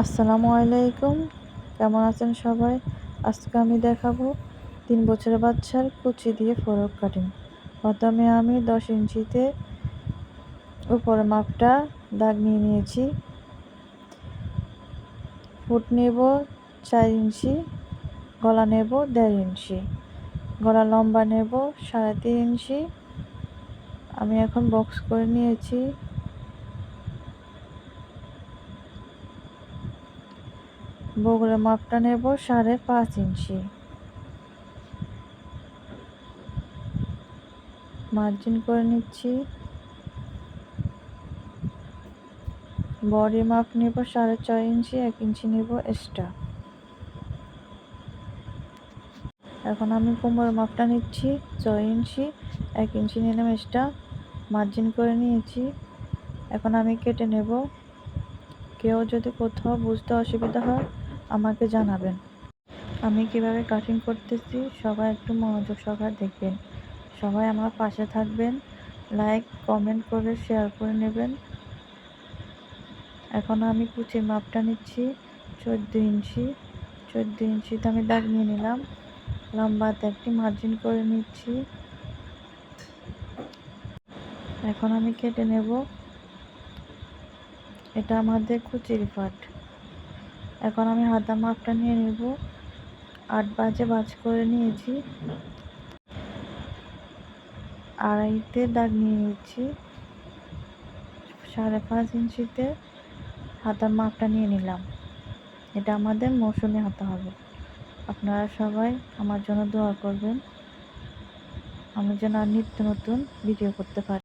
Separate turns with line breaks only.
আসসালামু আলাইকুম। কেমন আছেন সবাই? আজকে আমি দেখাবো তিন বছরের বাচ্চার কুচি দিয়ে ফরক কাটিং। প্রথমে আমি দশ ইঞ্চিতে উপরে মাপটা দাগ নিয়ে নিয়েছি। ফুট নেব চার ইঞ্চি, গলা নেব দেড় ইঞ্চি, গলা লম্বা নেব সাড়ে তিন ইঞ্চি। আমি এখন বক্স করে নিয়েছি। বগুড়ের মাপটা নেব সাড়ে পাঁচ ইঞ্চি। মার্জিন করে নিচ্ছি। বডি মাপ নেব সাড়ে ছয় ইঞ্চি, এক ইঞ্চি নেব এক্সট্রা। এখন আমি কোমরের মাপটা নিচ্ছি, ছয় ইঞ্চি, এক ইঞ্চি নিলাম এক্সট্রা। মার্জিন করে নিয়েছি। এখন আমি কেটে নেব। কেউ যদি কোথাও বুঝতে অসুবিধা হয় আমাকে জানাবেন। আমি কীভাবে কাটিং করতেছি, সবাই একটু মনোযোগ সহকারে দেখবেন। সবাই আমার পাশে থাকবেন লাইক কমেন্ট করে শেয়ার করে নেবেন। এখন আমি কুচির মাপটা নিচ্ছি, চোদ্দ ইঞ্চি। চোদ্দ ইঞ্চিতে আমি দাগ নিয়ে নিলাম, লম্বাতে একটি মার্জিন করে নিচ্ছি। এখন আমি কেটে নেব। এটা আমাদের কুচির পাট। এখন আমি হাতা মাপটা নিয়ে নেব। আট বাজে বাজ করে নিয়েছি। আড়াইতে দাগ নিয়ে নিচ্ছি সাড়ে পাঁচ ইঞ্চিতে হাতার মাপটা নিয়ে নিলাম। এটা আমাদের মৌসুমি হাতা হবে। আপনারা সবাই আমার জন্য দোয়া করবেন। আমি যেন নিত্য নতুন ভিডিও করতে পারি।